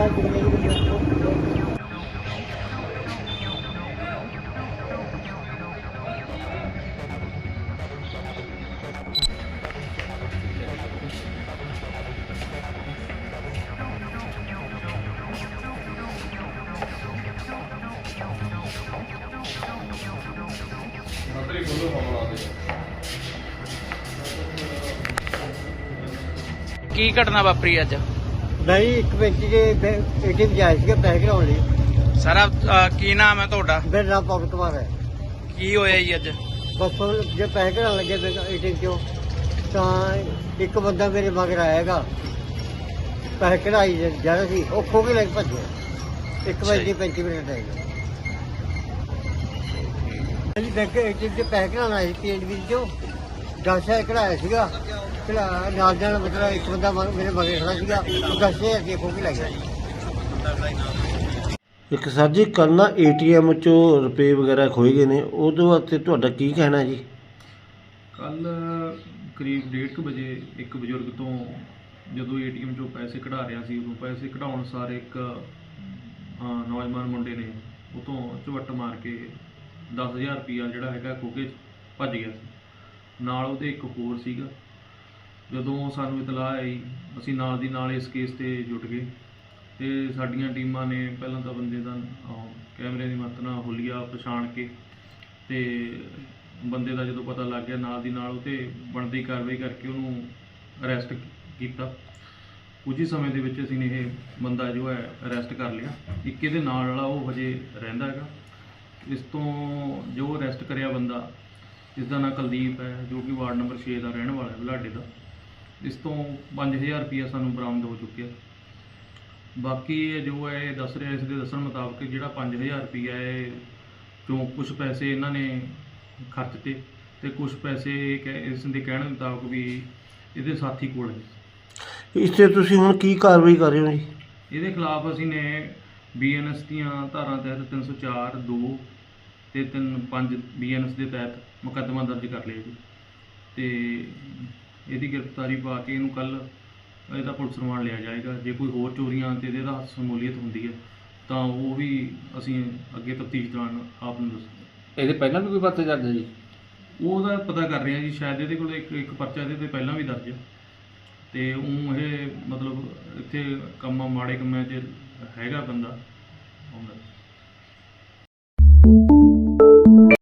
ਕੀ ਘਟਨਾ ਵਾਪਰੀ ਅੱਜ? ਨਹੀਂ ਇੱਕ ਵਿੱਚ ਜੇ ਏਟੀਐਮ ਜਾਇ ਸੀਗਾ ਪੈਸੇ ਕਢਾਉਣ ਲਈ। ਸਾਰਾ ਕੀ ਨਾਮ ਹੈ ਤੁਹਾਡਾ? ਮੇਰਾ ਨਾਮ ਪਵਨ ਕੁਮਾਰ ਹੈ। ਕੀ ਹੋਇਆ ਜੀ ਅੱਜ? ਬਸ ਜੇ ਪੈਸੇ ਕਢਾਉਣ ਲੱਗੇ ਏਟੀਐਮ ਚੋਂ ਤਾਂ ਇੱਕ ਬੰਦਾ ਮੇਰੇ ਮਗਰ ਆਏਗਾ ਪੈਸੇ ਕਢਾਈ ਜਾ ਰਿਹਾ ਸੀ ਉਹ ਖੋ ਕੇ ਲੈ ਕੇ ਭੱਜਿਆ। ਇੱਕ ਅੱਛਾ ਵਜੇ ਜੀ। ਦੀ 35 ਮਿੰਟ ਆਏਗਾ ਅਸੀਂ ਬੈਂਕ ਏਟੀਐਮ ਤੇ ਪੈਸੇ ਕਢਾਉਣ ਆਏ ਸੀ ਪੀਐਨਬੀ ਚੋਂ। ਦਸ ਹਜ਼ਾਰ ਕਢਾਇਆ ਸੀਗਾ। ਕਢਾ ਨਾਲ ਜਾਣ ਮਤਲਬ ਇੱਕ ਬੰਦਾ ਮਗਰ- ਮੇਰੇ ਮਗਰ ਖੜਾ ਸੀਗਾ ਉਹ ਦਸ ਹਜ਼ਾਰ ਰੁਪਏ ਖੋ ਕੇ ਲੈ ਗਿਆ ਇੱਕ ਸਰ ਜੀ ਕੱਲ ਨਾ ਏਟੀਐਮ ਚੋਂ ਰੁਪਏ ਵਗੈਰਾ ਖੋਏ ਗਏ ਨੇ ਉਹਦੇ ਵਾਸਤੇ ਤੁਹਾਡਾ ਕੀ ਕਹਿਣਾ ਜੀ? ਕੱਲ ਕਰੀਬ 1:30 ਵਜੇ ਇੱਕ ਬਜ਼ੁਰਗ ਤੋਂ ਜਦੋਂ ਏਟੀਐਮ ਚੋਂ ਪੈਸੇ ਕਢਾ ਰਿਹਾ ਸੀ ਉਦੋਂ ਪੈਸੇ ਕਢਾਉਣ ਸਾਰ ਇੱਕ ਅਹ, ਨੌਜਵਾਨ ਮੁੰਡੇ ਨੇ ਉਹ ਤੋਂ ਝਵੱਟ ਮਾਰ ਕੇ 10000 ਰੁਪਇਆ ਜਿਹੜਾ ਹੈਗਾ ਖੋਹ ਕੇ ਭੱਜ ਗਿਆ ਸੀ। ਨਾਲ ਉਹਦੇ ਇੱਕ ਹੋਰ ਸੀਗਾ ਜਦੋਂ ਸਾਨੂੰ ਇਤਲਾਹ ਆਈ, ਅਸੀਂ ਨਾਲ ਦੀ ਨਾਲ ਇਸ ਕੇਸ ਤੇ ਜੁਟ ਗਏ ਤੇ ਸਾਡੀਆਂ ਟੀਮਾਂ ਨੇ ਪਹਿਲਾਂ ਤਾਂ ਬੰਦੇ ਦਾ ਕੈਮਰੇ ਦੀ ਮਦਦ ਨਾਲ ਹੁਲੀਆ ਪਛਾਣ ਕੇ ਤੇ ਬੰਦੇ ਦਾ ਜਦੋਂ ਪਤਾ ਲੱਗ ਗਿਆ ਨਾਲ ਦੀ ਨਾਲ ਉਹ ਤੇ ਬਣਦੀ ਕਾਰਵਾਈ ਕਰਕੇ ਉਹਨੂੰ ਅਰੈਸਟ ਕੀਤਾ। ਕੁਝ ਹੀ ਸਮੇਂ ਦੇ ਵਿੱਚ ਅਸੀਂ ਨੇ ਇਹ ਬੰਦਾ ਜੋ ਹੈ ਅਰੈਸਟ ਕਰ ਲਿਆ। ਇੱਕ ਇਹਦੇ ਨਾਲ ਵਾਲਾ ਉਹ ਹਜੇ ਰਹਿੰਦਾ ਹੈਗਾ। ਇਸ ਤੋਂ ਜੋ ਅਰੈਸਟ ਕਰਿਆ ਬੰਦਾ ਇਸ ਦਾ ਨਾਂ ਕੁਲਦੀਪ ਹੈ, ਜੋ ਕਿ ਵਾਰਡ ਨੰਬਰ 6 ਦਾ ਰਹਿਣ ਵਾਲਾ ਹੈ ਬੁਲਾਡੇ ਦਾ। ਇਸ ਤੋਂ 5000 ਰੁਪਇਆ ਸਾਨੂੰ ਬਰਾਮਦ ਹੋ ਚੁੱਕਿਆ। ਬਾਕੀ ਇਹ ਜੋ ਹੈ ਇਹ ਦੱਸ ਰਿਹਾ ਇਸ ਦੇ ਦੱਸਣ ਮੁਤਾਬਕ ਜਿਹੜਾ 5000 ਰੁਪਇਆ ਹੈ ਚੋਂ ਕੁਝ ਪੈਸੇ ਇਹਨਾਂ ਨੇ ਖਰਚ ਤੇ ਤੇ ਕੁਝ ਪੈਸੇ ਕਹਿ- ਇਸ ਦੇ ਕਹਿਣ ਮੁਤਾਬਕ ਵੀ ਇਹਦੇ ਸਾਥੀ ਕੋਲ ਹੈ। ਇਸ ਤੇ ਤੁਸੀਂ ਹੁਣ ਕੀ ਕਾਰਵਾਈ ਕਰ ਰਹੇ ਹੋ ਜੀ? ਇਹਦੇ ਖਿਲਾਫ ਅਸੀਂ ਨੇ ਬੀਐਨਐਸ ਦੀਆਂ ਧਾਰਾਂ ਤਹਿਤ 304 2 ਤੇ 3 5 ਬੀਐਨਐਸ ਦੇ ਤਹਿਤ ਮੁਕੱਦਮਾ ਦਰਜ ਕਰ ਲਿਆ ਜੀ। ਤੇ ਇਹਦੀ ਗ੍ਰਿਫਤਾਰੀ ਪਾ ਕੇ ਇਹਨੂੰ ਕੱਲ ਇਹਦਾ ਪੁਲਿਸ ਰਿਮਾਂਡ ਲਿਆ ਜਾਏਗਾ। ਜੇ ਕੋਈ ਹੋਰ ਚੋਰੀਆਂ ਤੇ ਇਹਦੇ ਦਾ ਸ਼ਮੂਲੀਅਤ ਹੁੰਦੀ ਹੈ ਤਾਂ ਉਹ ਵੀ ਅਸੀਂ ਅੱਗੇ ਤਫਤੀਸ਼ ਦੌਰਾਨ ਆਪ ਨੂੰ ਦੱਸਾਂਗੇ ਇਹਦੇ ਪਹਿਲਾਂ ਵੀ ਕੋਈ ਪਰਚਾ ਦਰਜ ਹੈ ਜੀ? ਉਹਦਾ ਪਤਾ ਕਰ ਰਹੇ ਹਾਂ ਜੀ ਸ਼ਾਇਦ ਇਹਦੇ ਕੋਲ ਇੱਕ ਇੱਕ ਪਰਚਾ ਇਹਦੇ ਤੇ ਪਹਿਲਾਂ ਵੀ ਦਰਜ ਹੈ। ਤੇ ਉਹ ਇਹ ਮਤਲਬ ਇੱਥੇ ਕੰਮਾਂ ਮਾੜੇ ਕੰਮਾਂ 'ਚ ਹੈਗਾ ਬੰਦਾ। ਉਹ